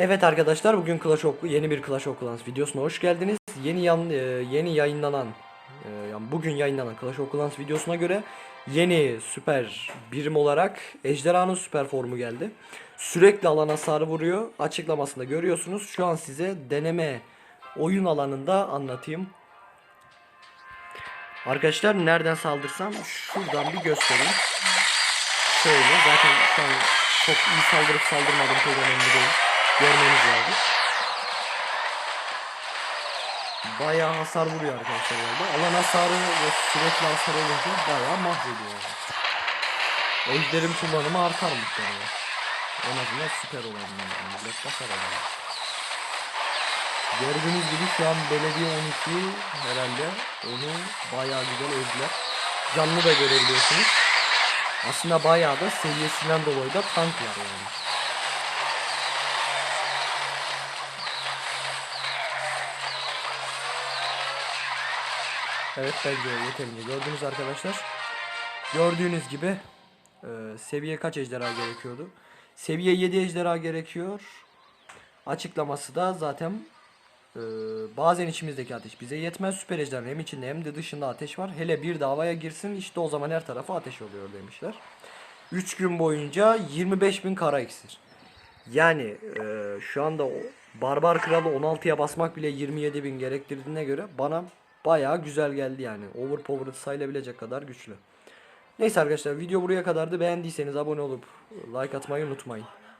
Evet arkadaşlar bugün Clash of yeni bir Clash of Clans videosuna hoş geldiniz. Yeni yan, e, yeni yayınlanan e, yani bugün yayınlanan Clash of Clans videosuna göre yeni süper birim olarak Ejderhanın süper formu geldi. Sürekli alan hasarı vuruyor. Açıklamasında görüyorsunuz. Şu an size deneme oyun alanında anlatayım. Arkadaşlar nereden saldırsam şuradan bir göstereyim. Şöyle zaten şu an çok iyi saldırıp saldırmadım pek önemli değil. Görmeniz lazım. Bayağı hasar vuruyor arkadaşlar galiba. Alan hasarı ve sürekli hasar olunca bayağı mahvediyor yani. Ejderim kullanımı artar muhtemelen. En azından süper olan yani. Millet basar yani. Gördüğünüz gibi şu an belediye 12 herhalde onu bayağı güzel ezdiler. Canlı da görebiliyorsunuz. Aslında bayağı da seviyesinden dolayı da tanklar yani. Evet bence yeterince gördünüz arkadaşlar. Gördüğünüz gibi e, seviye kaç ejderha gerekiyordu? Seviye 7 ejderha gerekiyor. Açıklaması da zaten e, bazen içimizdeki ateş bize yetmez. Süper ejderha hem içinde hem de dışında ateş var. Hele bir davaya girsin işte o zaman her tarafa ateş oluyor demişler. 3 gün boyunca 25.000 kara iksir. Yani e, şu anda o Barbar Kralı 16'ya basmak bile 27.000 gerektirdiğine göre bana bayağı güzel geldi yani. Overpowered sayılabilecek kadar güçlü. Neyse arkadaşlar video buraya kadardı. Beğendiyseniz abone olup like atmayı unutmayın.